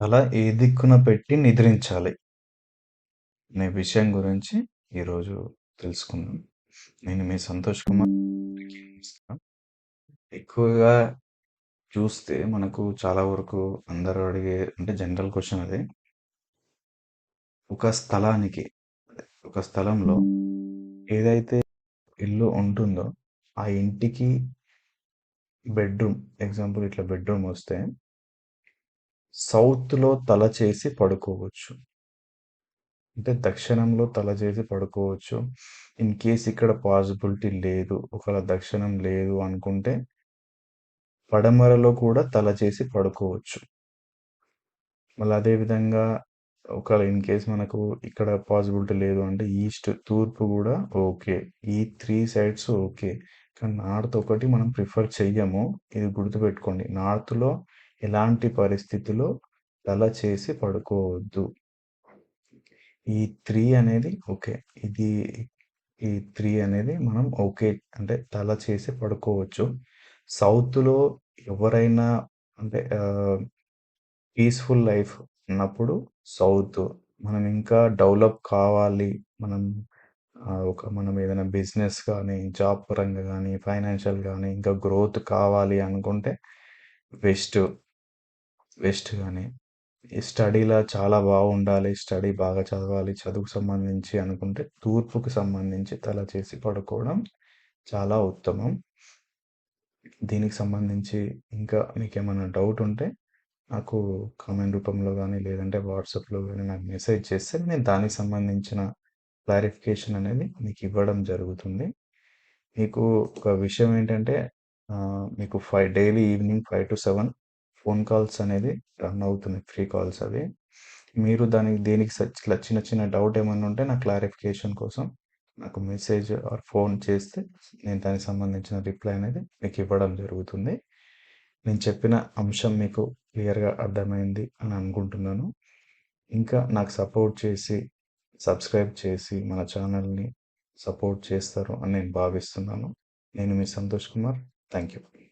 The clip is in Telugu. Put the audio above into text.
అలా ఏ దిక్కున పెట్టి నిద్రించాలి? అనే విషయం గురించి ఈరోజు తెలుసుకుందాం. నేను మీ సంతోష్ కుమార్. ఎక్కువగా చూస్తే మనకు చాలా వరకు అందరూ అడిగే అంటే జనరల్ క్వశ్చన్ అది. ఒక స్థలానికి ఒక స్థలంలో ఏదైతే ఇల్లు ఉంటుందో, ఆ ఇంటికి బెడ్‌రూమ్ ఎగ్జాంపుల్ ఇట్లా బెడ్‌రూమ్ వస్తే సౌత్‌లో తల చేసి పడుకోవచ్చు. అంటే దక్షిణంలో తల చేసి పడుకోవచ్చు. ఇన్ కేస్ ఇక్కడ పాసిబిలిటీ లేదు. ఒకవేళ దక్షిణం లేదు అనుకుంటే పడమరలో కూడా తల చేసి పడుకోవచ్చు. మళ్ళీ అదే విధంగా ఒకవేళ ఇన్ కేస్ మనకు ఇక్కడ పాసిబిలిటీ లేదు అంటే ఈస్ట్ తూర్పు కూడా ఓకే. ఈ 3 సైడ్స్ ఓకే. కానీ నార్త్ ఒకటి మనం ప్రిఫర్ చెయ్యము. ఇది గుర్తుపెట్టుకోండి. నార్త్‌లో ఎలాంటి పరిస్థితిలో తల చేసి పడుకోవద్దు. ఈ త్రీ అనేది ఓకే. ఇది ఈ త్రీ అనేది మనం ఓకే. అంటే తల చేసి పడుకోవచ్చు. సౌత్‌లో ఎవరైనా అంటే పీస్‌ఫుల్ లైఫ్ ఉన్నప్పుడు సౌత్. మనం ఇంకా డెవలప్ కావాలి. మనం ఒక మనం ఏదైనా బిజినెస్ కానీ జాబ్ పరంగా కానీ ఫైనాన్షియల్ కానీ ఇంకా గ్రోత్ కావాలి అనుకుంటే వెస్ట్. వెస్ట్ కానీ ఈ స్టడీ‌లో చాలా బాగుండాలి. స్టడీ బాగా చదవాలి. చదువుకు సంబంధించి అనుకుంటే తూర్పుకు సంబంధించి తల చేసి పడుకోవడం చాలా ఉత్తమం. దీనికి సంబంధించి ఇంకా మీకేమన్నా డౌట్ ఉంటే నాకు కామెంట్ రూపంలో కానీ లేదంటే వాట్సాప్‌లో కానీ నాకు మెసేజ్ చేస్తే నేను దానికి సంబంధించిన క్లారిఫికేషన్ అనేది మీకు ఇవ్వడం జరుగుతుంది. మీకు ఒక విషయం ఏంటంటే మీకు five daily evening 5-7 phone calls అనేది రన్ అవుతున్నాయి. ఫ్రీ కాల్స్ అవి. మీరు దానికి దేనికి ఇట్లా చిన్న చిన్న డౌట్ ఏమన్నా ఉంటే నా క్లారిఫికేషన్ కోసం నాకు మెసేజ్ ఆర్ ఫోన్ చేస్తే నేను దానికి సంబంధించిన రిప్లై అనేది మీకు ఇవ్వడం జరుగుతుంది. నేను చెప్పిన అంశం మీకు క్లియర్‌గా అర్థమైంది అని అనుకుంటున్నాను. ఇంకా నాకు సపోర్ట్ చేసి, సబ్స్క్రైబ్ చేసి మన ఛానల్ని సపోర్ట్ చేస్తారు అని నేను భావిస్తున్నాను. నేను మీ సంతోష్ కుమార్. Thank you.